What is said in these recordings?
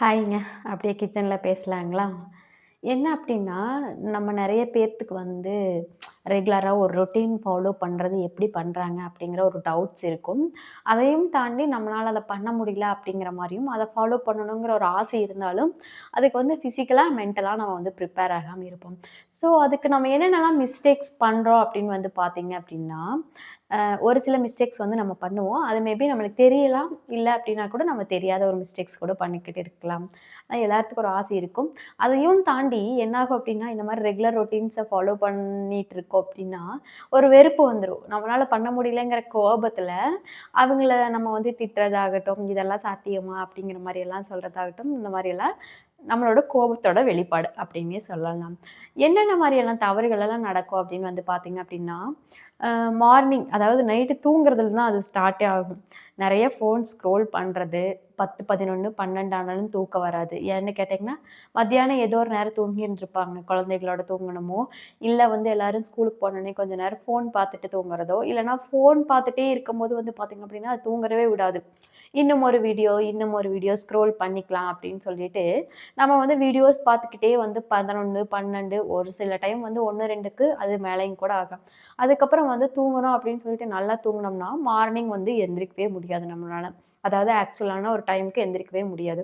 ஹாய்ங்க. அப்படியே கிச்சனில் பேசலாங்களா? என்ன அப்படின்னா, நம்ம நிறைய பேர்த்துக்கு வந்து ரெகுலராக ஒரு ரொட்டீன் ஃபாலோ பண்ணுறது எப்படி பண்ணுறாங்க அப்படிங்கிற ஒரு டவுட்ஸ் இருக்கும். அதையும் தாண்டி நம்மளால் அதை பண்ண முடியல அப்படிங்கிற மாதிரியும் அதை ஃபாலோ பண்ணணுங்கிற ஒரு ஆசை இருந்தாலும், அதுக்கு வந்து ஃபிசிக்கலாக மென்டலாக நம்ம வந்து ப்ரிப்பேர் ஆகாமல் இருப்போம். ஸோ, அதுக்கு நம்ம என்னென்னலாம் மிஸ்டேக்ஸ் பண்ணுறோம் அப்படின்னு வந்து பார்த்தீங்க அப்படின்னா, ஒரு சில மிஸ்டேக்ஸ் வந்து நம்ம பண்ணுவோம். அது மேபி நம்மளுக்கு தெரியலாம். இல்லை அப்படின்னா கூட நம்ம தெரியாத ஒரு மிஸ்டேக்ஸ் கூட பண்ணிக்கிட்டு இருக்கலாம். ஆனா எல்லாத்துக்கும் ஒரு ஆசை இருக்கும். அதையும் தாண்டி என்னாகும் அப்படின்னா, இந்த மாதிரி ரெகுலர் ரொட்டீன்ஸை ஃபாலோ பண்ணிட்டு இருக்கோம் அப்படின்னா, ஒரு வெறுப்பு வந்துடும் நம்மளால் பண்ண முடியலங்கிற கோபத்தில் அவங்கள நம்ம வந்து திட்டுறதாகட்டும், இதெல்லாம் சாத்தியமா? அப்படிங்கிற மாதிரியெல்லாம் சொல்கிறதாகட்டும் இந்த மாதிரியெல்லாம் நம்மளோட கோபத்தோட வெளிப்பாடு அப்படின்னே சொல்லலாம். என்னென்ன மாதிரியெல்லாம் தவறுகள் எல்லாம் நடக்கும் அப்படின்னு வந்து பார்த்தீங்க அப்படின்னா, மார்னிங் அதாவது நைட்டு தூங்குறதுல தான் அது ஸ்டார்ட்டே ஆகும். நிறைய ஃபோன் ஸ்க்ரோல் பண்ணுறது பத்து பதினொன்று பன்னெண்டு ஆனாலும் தூக்கம் வராது. ஏன்னு கேட்டிங்கன்னா மத்தியானம் ஏதோ ஒரு நேரம் தூங்கிருந்துருப்பாங்க. குழந்தைகளோட தூங்கணுமோ, இல்லை வந்து எல்லாரும் ஸ்கூலுக்கு போனோடனே கொஞ்சம் நேரம் ஃபோன் பார்த்துட்டு தூங்குறதோ, இல்லைனா ஃபோன் பார்த்துட்டே இருக்கும்போது வந்து பார்த்திங்க அப்படின்னா, அது தூங்கவே விடாது. இன்னும் ஒரு வீடியோ, இன்னும் ஒரு வீடியோ ஸ்க்ரோல் பண்ணிக்கலாம் அப்படின்னு சொல்லிட்டு, நம்ம வந்து வீடியோஸ் பார்த்துக்கிட்டே வந்து 11, 12 ஒரு சில டைம் வந்து 1, 2க்கு அது மேலேயும் கூட ஆகும் அதுக்கப்புறம் வந்து தூங்கணும் அப்படின்னு சொல்லிட்டு நல்லா தூங்குனோம்னா, மார்னிங் வந்து எந்திரிக்கவே முடியாது நம்மளால. அதாவது ஆக்சுவலான ஒரு டைம்க்கு எந்திரிக்கவே முடியாது.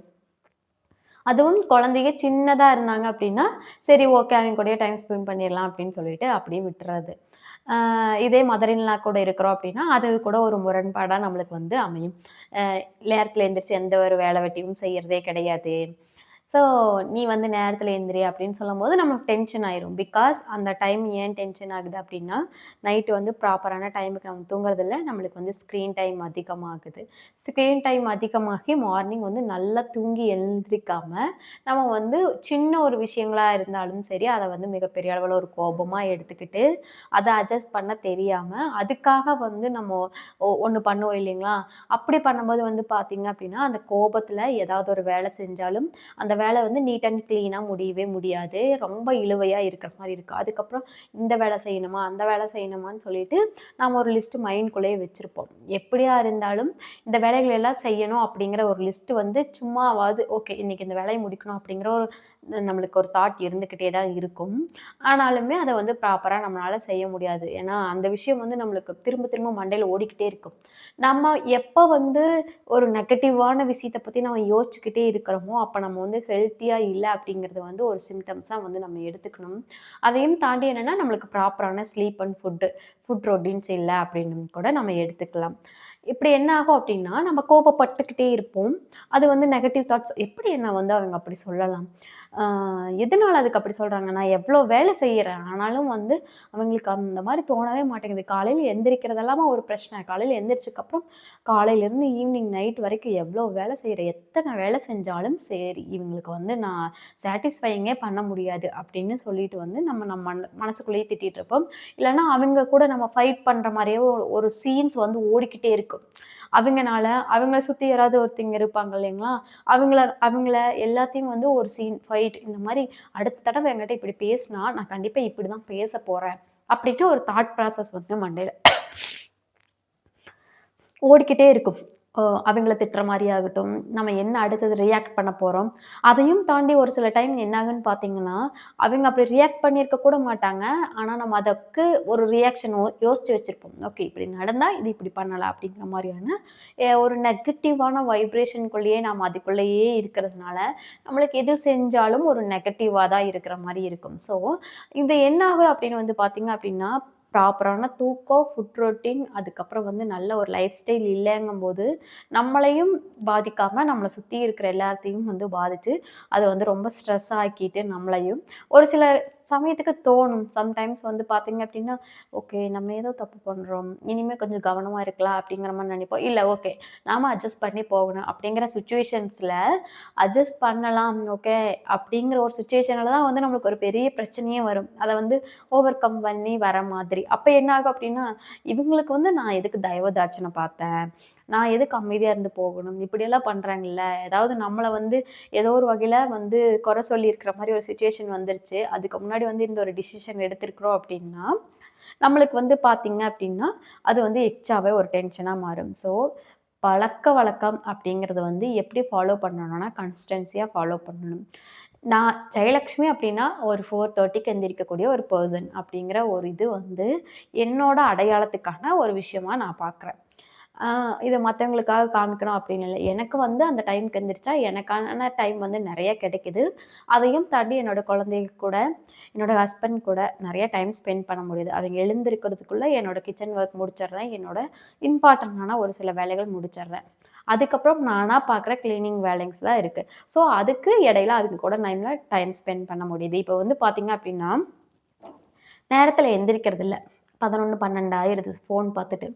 அதுவும் குழந்தைங்க சின்னதாக இருந்தாங்க அப்படின்னா, சரி ஓகே அவங்க கூடயே டைம் ஸ்பெண்ட் பண்ணிடலாம் அப்படின்னு சொல்லிட்டு அப்படியே விட்டுறது. இதே மதரின்லா கூட இருக்கிறோம் அப்படின்னா, அது கூட ஒரு முரண்பாடாக நம்மளுக்கு வந்து அமையும். நேரத்தில் நேரத்துல எந்திரிச்சு எந்த ஒரு வேலை வெட்டியும் செய்யறதே கிடையாது. ஸோ, "நீ வந்து நேரத்தில் எந்திரி" அப்படின்னு சொல்லும்போது நமக்கு டென்ஷன் ஆயிரும். பிகாஸ் அந்த டைம் ஏன் டென்ஷன் ஆகுது அப்படின்னா, நைட்டு வந்து ப்ராப்பரான டைமுக்கு நம்ம தூங்குறதில்ல. நம்மளுக்கு வந்து ஸ்க்ரீன் டைம் அதிகமாகுது. ஸ்க்ரீன் டைம் அதிகமாகி மார்னிங் வந்து நல்லா தூங்கி எழுந்திரிக்காம, நம்ம வந்து சின்ன ஒரு விஷயங்களாக இருந்தாலும் சரி, அதை வந்து மிகப்பெரிய அளவில் ஒரு கோபமாக எடுத்துக்கிட்டு, அதை அட்ஜஸ்ட் பண்ண தெரியாமல் அதுக்காக வந்து நம்ம ஒ பண்ணுவோம் இல்லைங்களா? அப்படி பண்ணும்போது வந்து பார்த்திங்க அப்படின்னா, அந்த கோபத்தில் ஏதாவது ஒரு வேலை செஞ்சாலும், அந்த வேலை வந்து நீட் அண்ட் க்ளீனாக முடியவே முடியாது. ரொம்ப இழுவையாக இருக்கிற மாதிரி இருக்கும். அதுக்கப்புறம் இந்த வேலை செய்யணுமா? அந்த வேலை செய்யணுமான்னு சொல்லிட்டு, நாம் ஒரு லிஸ்ட்டு மைண்ட்குள்ளேயே வச்சுருப்போம் எப்படியா இருந்தாலும் இந்த வேலைகள் எல்லாம் செய்யணும் அப்படிங்கிற ஒரு லிஸ்ட் வந்து சும்மாவாவது, ஓகே இன்றைக்கி இந்த வேலையை முடிக்கணும் அப்படிங்கிற ஒரு நம்மளுக்கு ஒரு தாட் இருந்துக்கிட்டே தான் இருக்கும். ஆனாலுமே அதை வந்து ப்ராப்பராக நம்மளால செய்ய முடியாது. ஏன்னா, அந்த விஷயம் வந்து நம்மளுக்கு திரும்ப திரும்ப மண்டையில் ஓடிக்கிட்டே இருக்கும். நம்ம எப்போ வந்து ஒரு நெகட்டிவான விஷயத்த பற்றி நம்ம யோசிச்சுக்கிட்டே இருக்கிறோமோ, அப்போ நம்ம வந்து ஹெல்த்தியாக இல்லை அப்படிங்கிறது வந்து ஒரு சிம்டம்ஸாக வந்து நம்ம எடுத்துக்கணும். அதையும் தாண்டி என்னென்னா நம்மளுக்கு ப்ராப்பரான sleep and food food routines இல்லை அப்படின்னு கூட நம்ம எடுத்துக்கலாம். இப்படி என்ன ஆகும் அப்படின்னா, நம்ம கோபப்பட்டுக்கிட்டே இருப்போம். அது வந்து நெகட்டிவ் தாட்ஸ் எப்படி என்ன வந்து அவங்க அப்படி சொல்லலாம்? எதனால் எதனால அதுக்கு அப்படி சொல்கிறாங்க நான் எவ்வளோ வேலை செய்கிறேன் ஆனாலும் வந்து அவங்களுக்கு அந்த மாதிரி தோணவே மாட்டேங்குது. காலையில் எந்திரிக்கிறதெல்லாமா ஒரு பிரச்சனை. காலையில் எந்திரிச்சதுக்கப்புறம் காலையிலேருந்து ஈவினிங் நைட் வரைக்கும் எவ்வளோ வேலை செய்கிறேன் எத்தனை வேலை செஞ்சாலும் சரி, இவங்களுக்கு வந்து நான் சாட்டிஸ்ஃபையிங்கே பண்ண முடியாது அப்படின்னு சொல்லிட்டு வந்து நம்ம நம்ம மன மனசுக்குள்ளேயே திட்டிகிட்டு இருப்போம். இல்லன்னா அவங்க கூட நம்ம ஃபைட் பண்ணுற மாதிரியே ஒரு சீன்ஸ் வந்து ஓடிக்கிட்டே இருக்கும். அவங்கனால அவங்கள சுற்றி யாராவது ஒருத்தங்க இருப்பாங்க இல்லைங்களா? அவங்கள அவங்கள எல்லாத்தையும் வந்து ஒரு சீன், ஃபைட் இந்த மாதிரி அடுத்த தடவை என்கிட்ட இப்படி பேசினா, நான் கண்டிப்பாக இப்படி தான் பேச போகிறேன் அப்படின்ட்டு ஒரு தாட் ப்ராசஸ் வந்து மண்டையில் ஓடிக்கிட்டே இருக்கும். அவங்கள திட்டுற மாதிரி ஆகட்டும், நம்ம என்ன அடுத்தது ரியாக்ட் பண்ண போகிறோம் அதையும் தாண்டி ஒரு சில டைம் என்னாகுன்னு பார்த்தீங்கன்னா, அவங்க அப்படி ரியாக்ட் பண்ணியிருக்க கூட மாட்டாங்க. ஆனால் நம்ம அதற்கு ஒரு ரியாக்ஷன் யோசித்து வச்சுருப்போம் ஓகே இப்படி நடந்தால் இது இப்படி பண்ணலாம் அப்படிங்கிற மாதிரியான ஒரு நெகட்டிவான வைப்ரேஷனுக்குள்ளேயே நாம் அதுக்குள்ளேயே இருக்கிறதுனால, நம்மளுக்கு எது செஞ்சாலும் ஒரு நெகட்டிவாக தான் இருக்கிற மாதிரி இருக்கும். ஸோ, இது என்னாகு அப்படின்னு வந்து பார்த்தீங்க அப்படின்னா, ப்ராப்பரான தூக்கம், ஃபுட் ரொட்டீன் அதுக்கப்புறம் வந்து நல்ல ஒரு லைஃப் ஸ்டைல் இல்லங்கும்போது, நம்மளையும் பாதிக்காமல் நம்மளை சுற்றி இருக்கிற எல்லாத்தையும் வந்து பாதித்து அது வந்து ரொம்ப ஸ்ட்ரெஸ் ஆக்கிட்டு நம்மளையும் ஒரு சில சமயத்துக்கு தோணும். சம்டைம்ஸ் வந்து பார்த்தீங்க அப்படின்னா, ஓகே நம்ம ஏதோ தப்பு பண்ணுறோம் இனிமேல் கொஞ்சம் கவனமாக இருக்கலாம் அப்படிங்கிற மாதிரி நினைப்போம். இல்லை ஓகே நாம அட்ஜஸ்ட் பண்ணி போகணும் அப்படிங்கிற சுச்சுவேஷன்ஸில் அட்ஜஸ்ட் பண்ணலாம் ஓகே அப்படிங்கிற ஒரு சுச்சுவேஷனில் தான் வந்து நம்மளுக்கு ஒரு பெரிய பிரச்சனையே வரும். அதை வந்து ஓவர் கம் பண்ணி வர மாதிரி. அப்ப என்ன ஆகும் அப்படின்னா, இவங்களுக்கு வந்து நான் எதுக்கு தயவதாட்சணை பார்த்தேன்? நான் எதுக்கு அமைதியா இருந்து போகணும்? இப்படியெல்லாம் பண்றாங்கல்ல. ஏதாவது நம்மளை வந்து ஏதோ ஒரு வகையில வந்து குறை சொல்லியிருக்கிற மாதிரி ஒரு சுச்சுவேஷன் வந்துருச்சு. அதுக்கு முன்னாடி வந்து இந்த ஒரு டிசிஷன் எடுத்திருக்கிறோம் அப்படின்னா, நம்மளுக்கு வந்து பார்த்தீங்க அப்படின்னா, அது வந்து எக்ஸ்ட்ராவே ஒரு டென்ஷனாக மாறும். ஸோ பழக்க வழக்கம் அப்படிங்கிறது வந்து எப்படி ஃபாலோ பண்ணணும்னா கன்ஸ்டன்சியாக ஃபாலோ பண்ணணும் நான் ஜெயலக்ஷ்மி அப்படின்னா ஒரு ஃபோர் தேர்ட்டிக்கு எந்திரிக்கக்கூடிய ஒரு பர்சன் அப்படிங்கிற ஒரு இது வந்து என்னோட அடையாளத்துக்கான ஒரு விஷயமா நான் பார்க்குறேன். இதை மற்றவங்களுக்காக காமிக்கணும் அப்படின்னு இல்லை. எனக்கு வந்து அந்த டைமுக்கு எந்திரிச்சா எனக்கான டைம் வந்து நிறைய கிடைக்குது. அதையும் தாண்டி என்னோடய குழந்தைங்க கூட என்னோடய ஹஸ்பண்ட் கூட நிறைய டைம் ஸ்பெண்ட் பண்ண முடியுது. அவங்க எழுந்திருக்கிறதுக்குள்ளே என்னோடய கிச்சன் ஒர்க் முடிச்சிடுறேன். என்னோட இம்பார்ட்டண்ட்டான ஒரு சில வேலைகள் முடிச்சிடுறேன். அதுக்கப்புறம் நானாக பார்க்குற க்ளீனிங் வேலைங்ஸ் தான் இருக்குது ஸோ அதுக்கு இடையில அவங்க கூட டைமில் டைம் ஸ்பெண்ட் பண்ண முடியுது. இப்போ வந்து பார்த்திங்க அப்படின்னா நேரத்தில் எந்திரிக்கிறது இல்லை பதினொன்று பன்னெண்டாயிரத்து ஃபோன் பார்த்துட்டு.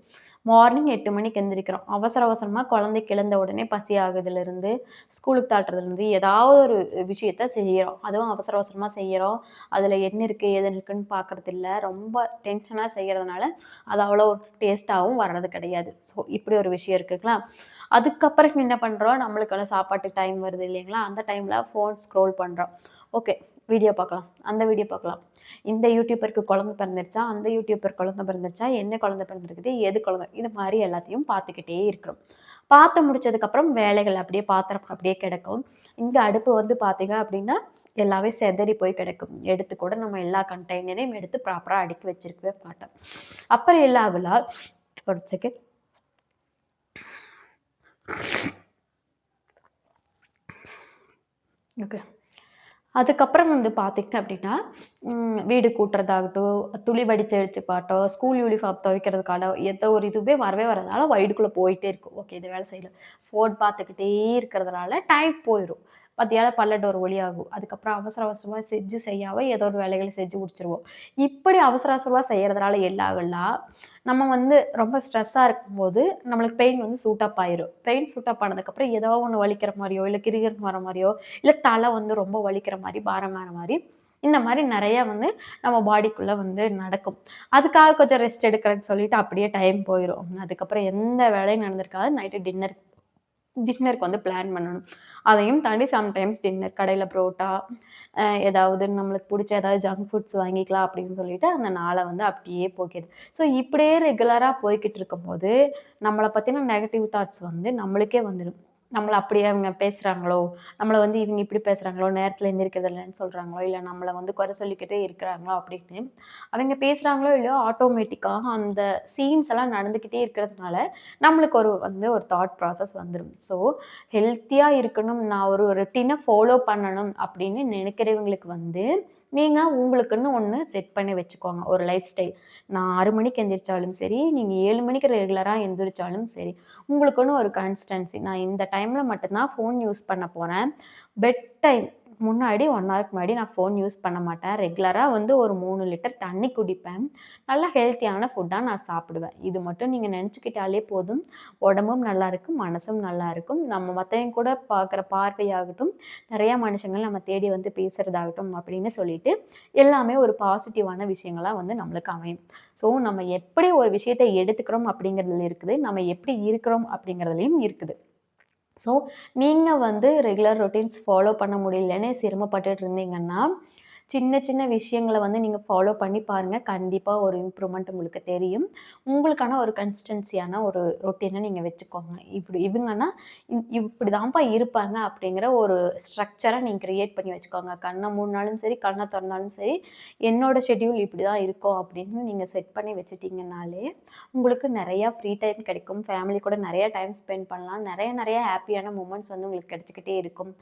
மார்னிங் எட்டு மணிக்கு எந்திரிக்கிறோம். அவசர அவசரமாக குழந்தை கிளந்த உடனே பசி ஆகுதுலேருந்து ஸ்கூலுக்கு தாட்டுறதுலேருந்து ஏதாவது ஒரு விஷயத்த செய்கிறோம் அதுவும் அவசர அவசரமாக செய்கிறோம் அதில் என்ன இருக்குது எது இருக்குன்னு பார்க்குறது இல்லை ரொம்ப டென்ஷனாக செய்கிறதுனால அது அவ்வளோ டேஸ்ட்டாகவும் வர்றது கிடையாது. ஸோ இப்படி ஒரு விஷயம் இருக்குங்களா? அதுக்கப்புறம் என்ன பண்ணுறோம் நம்மளுக்கான சாப்பாட்டுக்கு டைம் வருது இல்லைங்களா? அந்த டைமில் ஃபோன் ஸ்க்ரோல் பண்ணுறோம் ஓகே வீடியோ பார்க்கலாம். அந்த வீடியோ பார்க்கலாம். இந்த யூடியூபருக்கு குழந்தை பிறந்துருச்சா? அந்த யூடியூபர் குழந்தை பிறந்துருச்சா? என்ன குழந்தை பிறந்திருக்குது? எது குழந்தை இது மாதிரி எல்லாத்தையும் பார்த்துக்கிட்டே இருக்கிறோம். பார்த்து முடிச்சதுக்கப்புறம் வேலைகள் அப்படியே பாத்திரம் அப்படியே கிடக்கும். இங்கே அடுப்பு வந்து பார்த்தீங்க அப்படின்னா எல்லாமே செதறி போய் கிடைக்கும். எடுத்து கூட நம்ம எல்லா கண்டெய்னரையும் எடுத்து ப்ராப்பராக அடுக்கி வச்சிருக்கவே மாட்டோம். அப்புறம் எல்லாவில் ஒரு செகண்ட் ஓகே அதுக்கப்புறம் வந்து பார்த்திங்க அப்படின்னா வீடு கூட்டுறதாகட்டும் துளி வடித்து எடுத்து பாட்டோ ஸ்கூல் யூனிஃபார்ம் துவைக்கிறதுக்கான எந்த ஒரு இதுவே வரவே வரதுனால வயிடுக்குள்ளே போயிட்டே இருக்கும். ஓகே இது வேலை செய்யல. ஃபோன் பார்த்துக்கிட்டே இருக்கிறதுனால டைம் போயிடும் பத்தியால பல்லட்டு ஒரு ஒளியாகும் அதுக்கப்புறம் அவசர அவசரமாக செஞ்சு செய்யாம ஏதோ ஒரு வேலைகளை செஞ்சு முடிச்சிருவோம். இப்படி அவசர அவசரமாக செய்கிறதுனால என்னாகலாம் நம்ம வந்து ரொம்ப ஸ்ட்ரெஸ்ஸாக இருக்கும்போது நம்மளுக்கு பெயின் வந்து சூட்டப் ஆயிரும். பெயின் சூட்டப் ஆனதுக்கப்புறம் ஏதோ ஒன்று வலிக்கிற மாதிரியோ இல்லை கிரிகிர் வர மாதிரியோ இல்லை தலை வந்து ரொம்ப வலிக்கிற மாதிரி பாரமான மாதிரி இந்த மாதிரி நிறையா வந்து நம்ம பாடிக்குள்ளே வந்து நடக்கும். அதுக்காக கொஞ்சம் ரெஸ்ட் எடுக்கிறேன்னு சொல்லிட்டு அப்படியே டைம் போயிடும் அதுக்கப்புறம் எந்த வேலையும் நடந்திருக்காது. நைட்டு டின்னர் டின்னருக்கு வந்து பிளான் பண்ணணும். அதையும் தாண்டி சம்டைம்ஸ் டின்னர் கடையில் புரோட்டா ஏதாவது நம்மளுக்கு பிடிச்ச ஏதாவது ஜங்க் ஃபுட்ஸ் வாங்கிக்கலாம் அப்படின்னு சொல்லிட்டு அந்த நாளை வந்து அப்படியே போக்கிடுது ஸோ இப்படியே ரெகுலராக போய்கிட்டு இருக்கும்போது நம்மளை பற்றின நெகட்டிவ் தாட்ஸ் வந்து நம்மளுக்கே வந்துடும் நம்மளை அப்படியே அவங்க பேசுகிறாங்களோ நம்மளை வந்து இவங்க இப்படி பேசுகிறாங்களோ நேரத்தில் எந்திரிக்கிறது இல்லைன்னு சொல்கிறாங்களோ இல்லை நம்மளை வந்து குறை சொல்லிக்கிட்டே இருக்கிறாங்களோ அப்படின்னு அவங்க பேசுகிறாங்களோ இல்லையோ ஆட்டோமேட்டிக்காக அந்த சீன்ஸ் எல்லாம் நடந்துக்கிட்டே இருக்கிறதுனால நம்மளுக்கு ஒரு வந்து ஒரு தாட் ப்ராசஸ் வந்துடும் ஸோ ஹெல்த்தியாக இருக்கணும் நான் ஒரு ரொட்டீனை ஃபாலோ பண்ணணும் அப்படின்னு நினைக்கிறவங்களுக்கு வந்து நீங்கள் உங்களுக்குன்னு ஒன்று செட் பண்ணி வச்சுக்கோங்க. ஒரு லைஃப் ஸ்டைல் நான் ஆறு மணிக்கு எந்திரிச்சாலும் சரி நீங்கள் ஏழு மணிக்கு ரெகுலராக எந்திரிச்சாலும் சரி உங்களுக்குன்னு ஒரு கன்ஸ்டன்சி நான் இந்த டைமில் மட்டும்தான் ஃபோன் யூஸ் பண்ண போகிறேன் பெட் டைம் முன்னாடி ஒன் ஹவருக்கு முன்னாடி நான் ஃபோன் யூஸ் பண்ண மாட்டேன். ரெகுலராக வந்து ஒரு மூணு லிட்டர் தண்ணி குடிப்பேன். நல்லா ஹெல்த்தியான ஃபுட்டாக நான் சாப்பிடுவேன். இது மட்டும் நீங்கள் நினச்சிக்கிட்டாலே போதும். உடம்பும் நல்லா இருக்கும் மனசும் நல்லா இருக்கும். நம்ம மற்றவங்க கூட பார்க்குற பார்வையாகட்டும் நிறையா மனுஷங்கள் நம்ம தேடி வந்து பேசுகிறதாகட்டும் அப்படின்னு சொல்லிட்டு எல்லாமே ஒரு பாசிட்டிவான விஷயங்களாக வந்து நம்மளுக்கு அமையும். ஸோ நம்ம எப்படி ஒரு விஷயத்தை எடுத்துக்கிறோம் அப்படிங்கிறதுல இருக்குது நம்ம எப்படி இருக்கிறோம் அப்படிங்கிறதுலையும் இருக்குது. ஸோ நீங்கள் வந்து ரெகுலர் ரொட்டீன்ஸ் ஃபாலோ பண்ண முடியலன்னு சிரமப்பட்டுட்டு இருந்தீங்கன்னா சின்ன சின்ன விஷயங்களை வந்து நீங்கள் ஃபாலோ பண்ணி பாருங்கள் கண்டிப்பாக ஒரு இம்ப்ரூவ்மெண்ட் உங்களுக்கு தெரியும். உங்களுக்கான ஒரு கன்சிஸ்டன்சியான ஒரு ரொட்டீனை நீங்கள் வச்சுக்கோங்க. இப்படி இவங்கன்னா இப்படி தான்ப்பா இருப்பாங்க அப்படிங்கிற ஒரு ஸ்ட்ரக்சரை நீங்கள் க்ரியேட் பண்ணி வச்சுக்கோங்க. கண்ணை மூடினாலும் சரி கண்ணை திறந்தாலும் சரி என்னோட ஷெட்யூல் இப்படி தான் இருக்கும் அப்படின்னு நீங்கள் செட் பண்ணி வச்சுட்டிங்கனாலே உங்களுக்கு நிறையா ஃப்ரீ டைம் கிடைக்கும். ஃபேமிலி கூட நிறைய டைம் ஸ்பெண்ட் பண்ணலாம். நிறைய நிறைய ஹாப்பியான மூமெண்ட்ஸ் வந்து உங்களுக்கு கிடைச்சிக்கிட்டே இருக்கும்.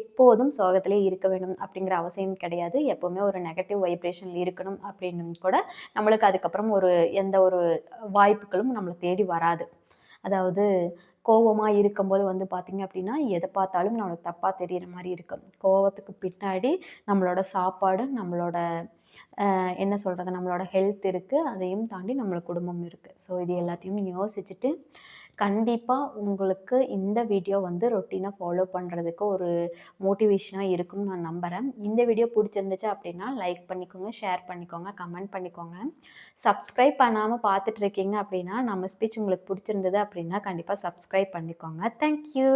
எப்போதும் சோகத்திலே இருக்க வேணும் அப்படிங்கிற அவசியம் கிடையாது. எப்போவுமே ஒரு நெகட்டிவ் வைப்ரேஷனில் இருக்கணும் அப்படின்னு கூட நம்மளுக்கு அதுக்கப்புறம் ஒரு எந்த ஒரு வாய்ப்புகளும் நம்மளை தேடி வராது. அதாவது கோவமாக இருக்கும்போது வந்து பார்த்திங்க அப்படின்னா எதை பார்த்தாலும் நம்மளுக்கு தப்பாக தெரிகிற மாதிரி இருக்கும். கோவத்துக்கு பின்னாடி நம்மளோட சாப்பாடு நம்மளோட என்ன சொல்கிறது நம்மளோட ஹெல்த் இருக்குது அதையும் தாண்டி நம்மளோட குடும்பம் இருக்குது ஸோ இது எல்லாத்தையும் யோசிச்சுட்டு கண்டிப்பாக உங்களுக்கு இந்த வீடியோ வந்து ரொட்டீனாக ஃபாலோ பண்ணுறதுக்கு ஒரு மோட்டிவேஷனாக இருக்கும்னு நான் நம்புகிறேன் இந்த வீடியோ பிடிச்சிருந்துச்சு அப்படின்னா லைக் பண்ணிக்கோங்க ஷேர் பண்ணிக்கோங்க கமெண்ட் பண்ணிக்கோங்க. சப்ஸ்கிரைப் பண்ணாமல் பார்த்துட்ருக்கீங்க அப்படின்னா நம்ம ஸ்பீச் உங்களுக்கு பிடிச்சிருந்தது அப்படின்னா கண்டிப்பாக சப்ஸ்கிரைப் பண்ணிக்கோங்க. தேங்க்யூ